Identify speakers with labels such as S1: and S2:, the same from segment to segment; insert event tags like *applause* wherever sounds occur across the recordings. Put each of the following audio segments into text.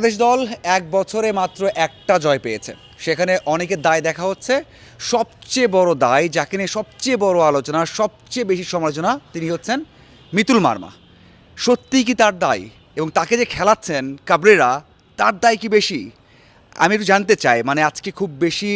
S1: বাংলাদেশ দল এক বছরে মাত্র একটা জয় পেয়েছে। সেখানে অনেকের দায় দেখা হচ্ছে। সবচেয়ে বড় দায়, যাকে নিয়ে সবচেয়ে বড় আলোচনা, সবচেয়ে বেশি সমালোচনা, তিনি হচ্ছেন মিতুল মার্মা। সত্যিই কি তার দায়? এবং তাকে যে খেলাচ্ছেন কাবরেরা, তার দায় কি বেশি? আমি একটু জানতে চাই মানে আজকে খুব বেশি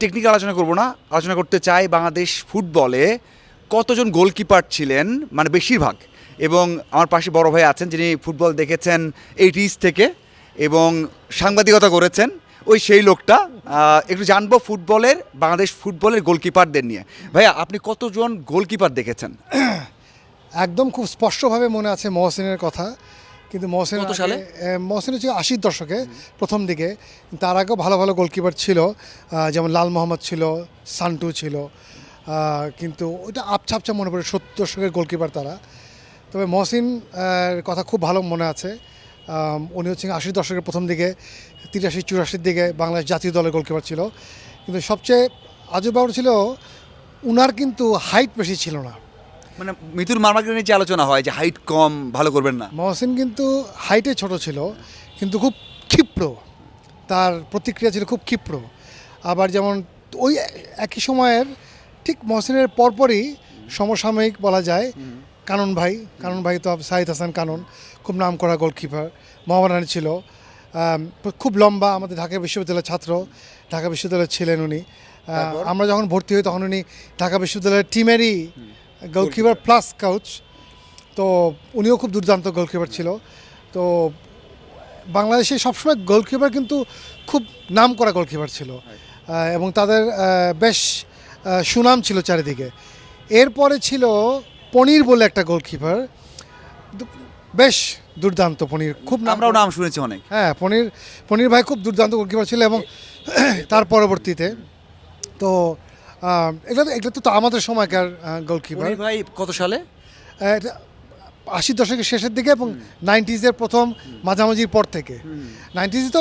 S1: টেকনিক্যাল আলোচনা করব না। আলোচনা করতে চাই বাংলাদেশ ফুটবলে কতজন গোলকিপার ছিলেন মানে বেশিরভাগ। এবং আমার পাশে বড় ভাই আছেন, যিনি ফুটবল দেখেছেন এইটিস থেকে। এবং সাংবাদিকতা করেছেন ওই সেই লোকটা। একটু জানব ফুটবলের বাংলাদেশ ফুটবলের গোলকিপারদের নিয়ে। ভাইয়া আপনি কতজন গোলকিপার দেখেছেন? *clears throat*
S2: একদম খুব স্পষ্টভাবে মনে আছে মহসিনের কথা। কিন্তু মহসিন
S1: সালে?
S2: মহসিন হচ্ছে আশির দশকে প্রথম দিকে। তার আগেও ভালো ভালো গোলকিপার ছিল। যেমন লাল মোহাম্মদ ছিল সান্টু ছিল। কিন্তু ওইটা আপছা আপছা মনে পড়ে সত্তর দশকের গোলকিপার তারা। তবে মহসিন কথা খুব ভালো মনে আছে। উনি হচ্ছে আশির দশকের প্রথম দিকে তিরাশি চুরাশির দিকে বাংলাদেশ জাতীয় দলের গোলকিপার ছিল। কিন্তু সবচেয়ে আজব ব্যাপার ছিল উনার কিন্তু হাইট বেশি ছিল না।
S1: মানে মিতুল মার্মাকে নিয়ে যে আলোচনা হয় যে হাইট কম ভালো করবেন না।
S2: মহসিন কিন্তু হাইটে ছোট ছিল কিন্তু খুব ক্ষিপ্র। তার প্রতিক্রিয়া ছিল খুব ক্ষিপ্র। আবার যেমন ওই একই সময়ের ঠিক মহসিনের পরপরই সমসাময়িক বলা যায় কানন ভাই কানন ভাই তো সাহিদ হাসান কানন খুব নাম করা গোলকিপার মোহাম্মদ রানি ছিল। খুব লম্বা আমাদের ঢাকা বিশ্ববিদ্যালয়ের ছাত্র ঢাকা বিশ্ববিদ্যালয়ে ছিলেন উনি। আমরা যখন ভর্তি হই তখন উনি ঢাকা বিশ্ববিদ্যালয়ের টিমেরই গোলকিপার প্লাস কাউচ তো উনিও খুব দুর্দান্ত গোলকিপার ছিল। তো বাংলাদেশে সবসময় গোলকিপার কিন্তু খুব নাম করা গোলকিপার ছিল। এবং তাদের বেশ সুনাম ছিল চারিদিকে। এরপরে ছিল পনির বলে একটা গোলকিপার। বেশ দুর্দান্ত পনির খুব নাম
S1: আমরাও নাম শুনেছি অনেক।
S2: হ্যাঁ পনির পনির ভাই খুব দুর্দান্ত গোলকিপার ছিল এবং *clears throat* তার পরবর্তীতে তো আহ, এগুলো তো এগুলো তো আমাদের সময়কার গোলকিপার।
S1: ভাই কত সালে?
S2: আশির দশকের শেষের দিকে এবং নাইনটিজের প্রথম মাঝামাঝির পর থেকে। নাইনটিজে তো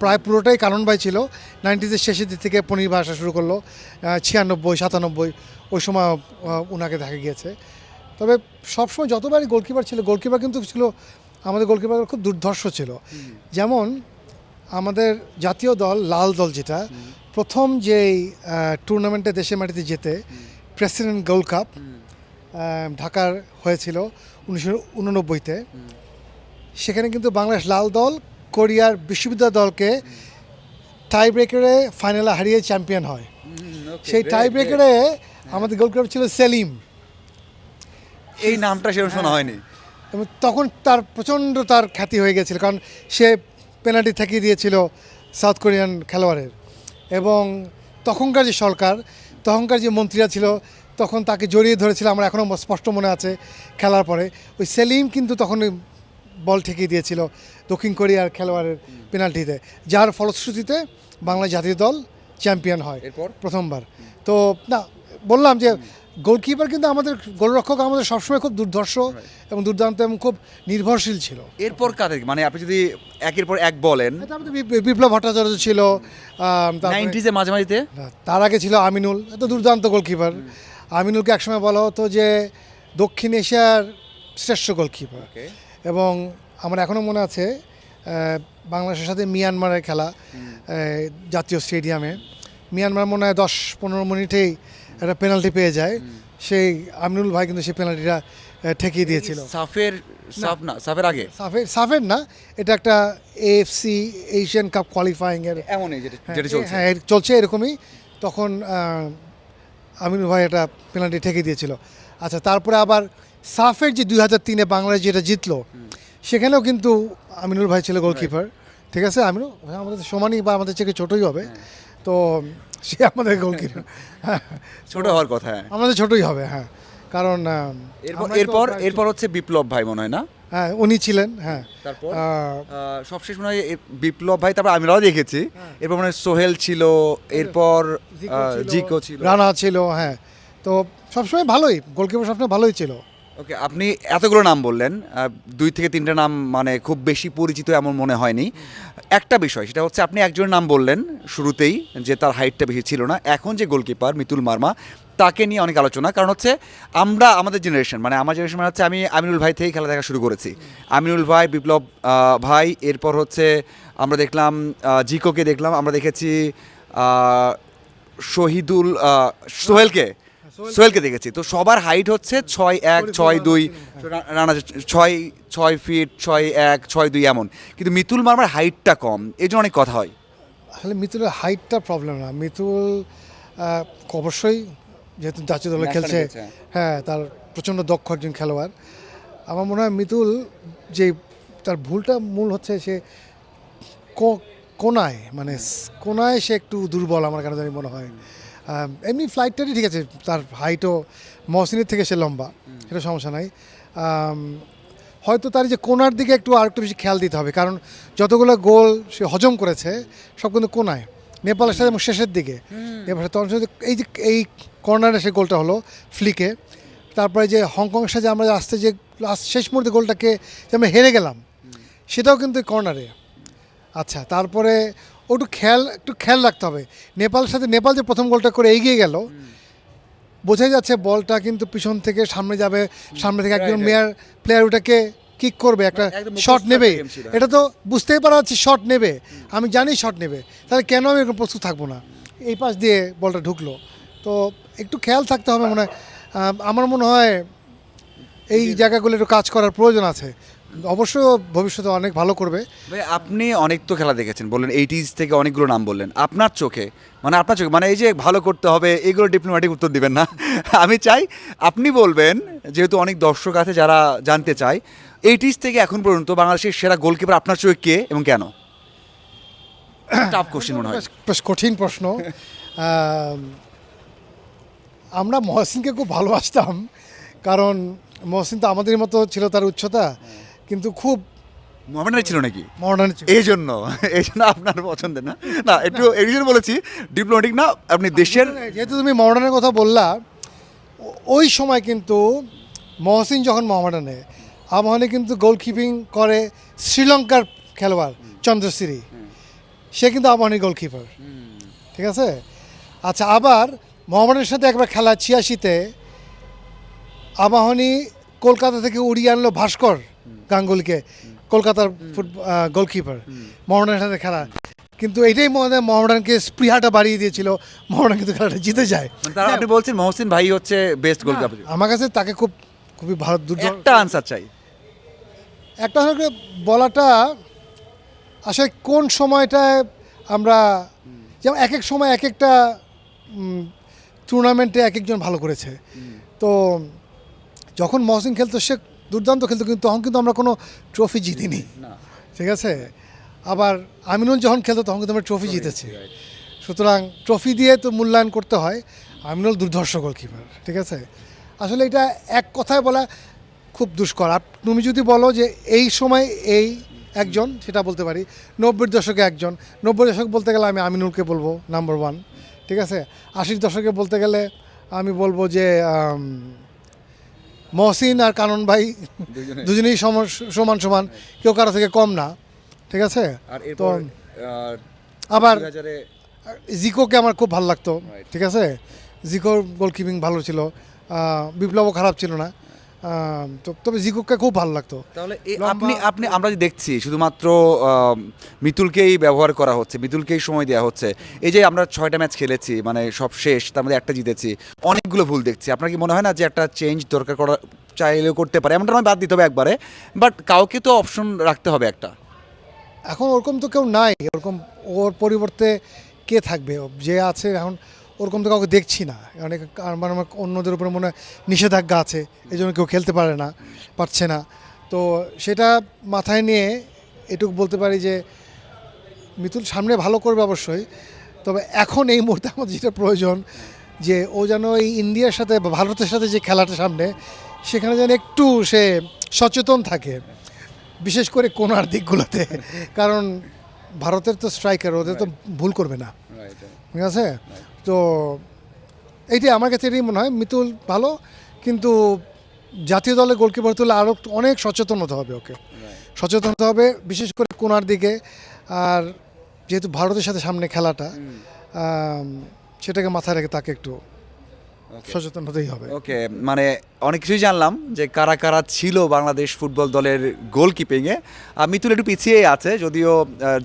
S2: প্রায় পুরোটাই কারণ ভাই ছিল। নাইনটিজের শেষের দিক থেকে পনির ভাই আসা শুরু করল। ছিয়ানব্বই সাতানব্বই ওই সময় ওনাকে দেখা গিয়েছে। তবে সবসময় যতবারই গোলকিপার ছিল গোলকিপার কিন্তু ছিল আমাদের গোলকিপার খুব দুর্ধর্ষ ছিল। যেমন আমাদের জাতীয় দল লাল দল যেটা প্রথম যেই টুর্নামেন্টে দেশের মাটিতে যেতে প্রেসিডেন্ট গোল্ড কাপ ঢাকার হয়েছিল উনিশশো উননব্বইতে। সেখানে কিন্তু বাংলাদেশ লাল দল কোরিয়ার বিশ্ববিদ্যালয় দলকে টাই ব্রেকারে ফাইনালে হারিয়ে চ্যাম্পিয়ন হয়। সেই টাই ব্রেকারে আমাদের গোলকিপার ছিল সেলিম।
S1: এই নামটা সেরকম শোনা হয়নি।
S2: এবং তখন তার প্রচণ্ড তার খ্যাতি হয়ে গেছিল কারণ সে পেনাল্টি ঠেকিয়ে দিয়েছিল সাউথ কোরিয়ান খেলোয়াড়ের। এবং তখনকার যে সরকার তখনকার যে মন্ত্রীরা ছিল তখন তাকে জড়িয়ে ধরেছিল আমার এখনও স্পষ্ট মনে আছে খেলার পরে। ওই সেলিম কিন্তু তখন ওই বল ঠেকিয়ে দিয়েছিল দক্ষিণ কোরিয়ার খেলোয়াড়ের পেনাল্টিতে যার ফলশ্রুতিতে বাংলা জাতীয় দল চ্যাম্পিয়ন হয়
S1: এরপর?
S2: প্রথমবার। তো না বললাম যে গোলকিপার কিন্তু আমাদের গোলরক্ষক আমাদের সবসময় খুব দুর্ধর্ষ এবং দুর্দান্ত এবং খুব নির্ভরশীল ছিল।
S1: এরপর কাদের? মানে আপনি যদি একের পর এক বলেন।
S2: বিপ্লব ভট্টাচার্য ছিল
S1: নাইনটিজে মাঝামাঝিতে?
S2: তার আগে ছিল আমিনুল এত দুর্দান্ত গোলকিপার। আমিনুলকে একসময় বলা হতো যে দক্ষিণ এশিয়ার শ্রেষ্ঠ গোলকিপার। এবং আমার এখনও মনে আছে বাংলাদেশের সাথে মিয়ানমারের খেলা জাতীয় স্টেডিয়ামে। মিয়ানমার মনে হয় দশ পনেরো মিনিটেই একটা পেনাল্টি পেয়ে যায়। সেই আমিনুল ভাই কিন্তু সেই পেনাল্টিটা ঠেকিয়ে দিয়েছিল।
S1: সাফের সাফ না সাফের আগে?
S2: সাফের সাফের না এটা একটা এএফসি এশিয়ান কাপ কোয়ালিফাইং এর
S1: এমনই যেটা
S2: হ্যাঁ,
S1: চলছে।
S2: হ্যাঁ চলছে এরকমই। তখন আমিনুল ভাই একটা পেনাল্টি ঠেকে দিয়েছিল। আচ্ছা তারপরে আবার সাফের যে দুই হাজার তিনে বাংলাদেশ যেটা জিতলো সেখানেও কিন্তু আমিনুল ভাই ছিল গোলকিপার ঠিক আছে আমিনুল হ্যাঁ, আমাদের সমানই বা আমাদের থেকে ছোটই হবে। তো সে আমাদের গোলকিপার হ্যাঁ।
S1: ছোট হওয়ার কথা হ্যাঁ।
S2: আমাদের ছোটই হবে হ্যাঁ। কারণ
S1: এরপর এরপর এরপর হচ্ছে বিপ্লব ভাই মনে হয় না?
S2: হ্যাঁ উনি ছিলেন হ্যাঁ।
S1: তারপর সবশেষ মনে হয় বিপ্লব ভাই তারপর আমরাও দেখেছি। এরপর মানে সোহেল ছিল এরপর
S2: জিকো
S1: জিকো ছিল।
S2: রানা ছিল হ্যাঁ। তো সবসময় ভালোই গোলকিপার সবসময় ভালোই ছিল।
S1: ওকে আপনি এতগুলো নাম বললেন দুই থেকে তিনটা নাম মানে খুব বেশি পরিচিত এমন মনে হয়নি। একটা বিষয়, সেটা হচ্ছে আপনি একজনের নাম বললেন শুরুতেই যে তার হাইটটা বেশি ছিল না, এখন যে গোলকিপার মিতুল মার্মা, তাকে নিয়ে অনেক আলোচনা। কারণ হচ্ছে আমরা, আমাদের জেনারেশন মানে আমার জেনারেশন মানে হচ্ছে আমি আমিনুল ভাই থেকেই খেলা দেখা শুরু করেছি। আমিনুল ভাই, বিপ্লব ভাই, এরপর হচ্ছে আমরা দেখলাম জিকোকে দেখলাম, আমরা দেখেছি শহীদুল সোহেলকে। সোহেলকে দেখেছি। তো সবার হাইট হচ্ছে ছয় এক ছয় দুই রানা ছয় ছয় ফিট ছয় এক ছয় দুই এমন। কিন্তু মিতুল মার্মার হাইটটা কম এই জন্য অনেক কথা হয়।
S2: আসলে মিতুলের হাইটটা প্রবলেম না। মিতুল অবশ্যই যেহেতু জাতীয় দলে খেলছে হ্যাঁ তার প্রচণ্ড দক্ষ একজন খেলোয়াড়। আমার মনে হয় মিতুল যে তার ভুলটা মূল হচ্ছে সে কো- কোনায় মানে কোনায় সে একটু দুর্বল আমার কেন জানি মনে হয়। এমনি ফ্লাইটটারই ঠিক আছে তার হাইটও মহসিনের থেকে সে লম্বা সেটা সমস্যা নাই। হয়তো তার যে কোনার দিকে একটু আর একটু বেশি খেয়াল দিতে হবে কারণ যতগুলো গোল সে হজম করেছে সব কিন্তু কোনায়। নেপালের সাথে শেষের দিকে। নেপালের তখন এই যে এই কর্নারে সে গোলটা হলো ফ্লিকে। তারপরে যে হংকংয়ের সাথে আমরা আসতে যে লাস্ট শেষ মুহূর্তে গোলটাকে যে আমরা হেরে গেলাম সেটাও কিন্তু কর্নারে। আচ্ছা তারপরে ওটু খেয়াল একটু খেয়াল রাখতে হবে। নেপালের সাথে নেপাল যে প্রথম গোলটা করে এগিয়ে গেল বোঝাই যাচ্ছে বলটা কিন্তু পিছন থেকে সামনে যাবে সামনে থেকে একজন. মেয়ার প্লেয়ার ওটাকে কিক করবে একটা শট নেবে। এটা তো বুঝতেই পারা যাচ্ছে শট নেবে। আমি জানি শট নেবে। তাহলে কেন আমি এরকম প্রস্তুত থাকব না? এই পাশ দিয়ে বলটা ঢুকলো। তো একটু খেয়াল থাকতে হবে মনে আমার মনে হয় এই জায়গাগুলো একটু কাজ করার প্রয়োজন আছে। অবশ্য ভবিষ্যতে অনেক ভালো করবে।
S1: ভাই আপনি অনেক তো খেলা দেখেছেন বললেন এইটিজ থেকে অনেকগুলো নাম বললেন। আপনার চোখে মানে আপনার চোখে মানে এই যে ভালো করতে হবে এগুলো ডিপ্লোম্যাটিক উত্তর দিবেন না। *laughs* আমি চাই আপনি বলবেন যেহেতু অনেক দর্শক আছে যারা জানতে চায় এইটিজ থেকে এখন পর্যন্ত বাংলাদেশের সেরা গোলকিপার আপনার চোখে কে এবং কেন? *clears throat* টাফ কোশ্চেন মনে হয়।
S2: বেশ- কঠিন প্রশ্ন। *laughs* আমরা মহসিনকে খুব ভালোবাসতাম কারণ মহসিন তো আমাদের মতো ছিল তার উচ্চতা। কিন্তু খুব
S1: মোহামেডান ছিল নাকি?
S2: মডার্ন ছিল।
S1: এই জন্য এই জন্য আপনার পছন্দের না? না একটু এই জন্য বলেছি ডিপ্লোম্যাটিক না আপনি দেশের
S2: যেহেতু তুমি মডার্নের কথা বললা ওই সময় কিন্তু মহসিন যখন মহামাডানে আবহানে কিন্তু গোলকিপিং করে শ্রীলঙ্কার খেলোয়াড় চন্দ্রশ্রী। সে কিন্তু আবহানী গোলকিপার ঠিক আছে? আচ্ছা আবার মোহামেডানের সাথে একবার খেলা ছিয়াশিতে আবাহনী কলকাতা থেকে উড়িয়ে আনলো ভাস্কর। গাঙ্গুলিকে কলকাতার গোলকিপার মোহামেডানের সাথে খেলা। কিন্তু এটাই মনে হয় মোহামেডানকে স্পৃহাটা বাড়িয়ে দিয়েছিল। মোহামেডান কিন্তু খেলাটা জিতে যায়।
S1: মানে আপনি বলছেন মহসিন ভাই হচ্ছে বেস্ট গোলকিপার
S2: আমার কাছে তাকে খুব খুবই ভালো দুর্দান্ত
S1: একটা আনসার চাই।
S2: একটা হলো বলাটা আসলে কোন সময়টায় আমরা যেমন এক এক সময় এক একটা টুর্নামেন্টে এক একজন ভালো করেছে। তো যখন মহসিন খেলতো সে দুর্দান্ত খেলতো কিন্তু তখন কিন্তু আমরা কোনো ট্রফি জিতিনি।
S1: না।
S2: ঠিক আছে? আবার আমিনুল যখন খেলতো তখন কিন্তু আমরা ট্রফি জিতেছি। সুতরাং ট্রফি দিয়ে তো মূল্যায়ন করতে হয়। আমিনুল দুর্ধর্ষ গোলকিপার ঠিক আছে? আসলে এটা এক কথায় বলা খুব দুষ্কর। আর তুমি যদি বলো যে এই সময় এই একজন সেটা বলতে পারি। নব্বই দশকে একজন। নব্বই দশক বলতে গেলে আমি আমিনুলকে বলব নাম্বার ওয়ান ঠিক আছে? আশির দশকে বলতে গেলে আমি বলব যে মহসিন আর কানন ভাই দুজনেই। সমান সমান কেউ কারও থেকে কম না ঠিক আছে? তো আবার জিকোকে আমার খুব ভালো লাগতো ঠিক আছে? জিকোর গোলকিপিং ভালো ছিল। বিপ্লবও খারাপ ছিল না। তবে জিকোকে খুব ভালো লাগতো।
S1: তাহলে আপনি আপনি আমরা যে দেখছি শুধুমাত্র মিতুলকেই ব্যবহার করা হচ্ছে মিতুলকেই সময় দেওয়া হচ্ছে। এই যে আমরা ছয়টা ম্যাচ খেলেছি মানে সব শেষ তার মধ্যে একটা জিতেছি অনেকগুলো ভুল দেখছি। আপনার কি মনে হয় না যে একটা চেঞ্জ দরকার করা চাইলেও করতে পারে? এমনটা নয় বাদ দিতে হবে একবারে বাট কাউকে তো অপশন রাখতে হবে একটা।
S2: এখন ওরকম তো কেউ নাই ওরকম ওর পরিবর্তে কে থাকবে? যে আছে এখন ওরকম তো কাউকে দেখছি না। অনেক আমার আমার অন্যদের উপরে মনে হয় নিষেধাজ্ঞা আছে এই জন্য কেউ খেলতে পারে না পারছে না। তো সেটা মাথায় নিয়ে এটুকু বলতে পারি যে মিতুল সামনে ভালো করবে অবশ্যই তবে এখন এই মুহূর্তে আমার যেটা প্রয়োজন যে ও যেন এই ইন্ডিয়ার সাথে বা ভারতের সাথে যে খেলাটা সামনে সেখানে যেন একটু সে সচেতন থাকে বিশেষ করে কোনার দিকগুলোতে। কারণ ভারতের তো স্ট্রাইকার ওদের তো ভুল করবে না। ঠিক আছে? তো এইটাই আমার কাছে এটাই মনে হয় মিতুল ভালো কিন্তু জাতীয় দলে গোলকিপার তুলে আরও অনেক সচেতন হতে হবে ওকে। সচেতন হতে হবে বিশেষ করে কোনার দিকে আর যেহেতু ভারতের সাথে সামনে খেলাটা সেটাকে মাথায় রেখে তাকে একটু সচেতন হতেই হবে।
S1: ওকে মানে অনেক কিছুই জানলাম যে কারা কারা ছিল বাংলাদেশ ফুটবল দলের গোলকিপিংয়ে আর মিতুল একটু পিছিয়েই আছে যদিও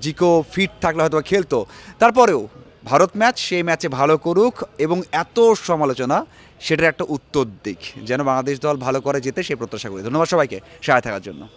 S1: জিকো ফিট থাকলে হয়তো বা খেলতো। তারপরেও ভারত ম্যাচ, সেই ম্যাচে ভালো করুক এবং এত সমালোচনা, সেটার একটা উত্তর দিক। যেন বাংলাদেশ দল ভালো করে যেতে সেই প্রত্যাশা করি। ধন্যবাদ সবাইকে সহায় থাকার জন্য।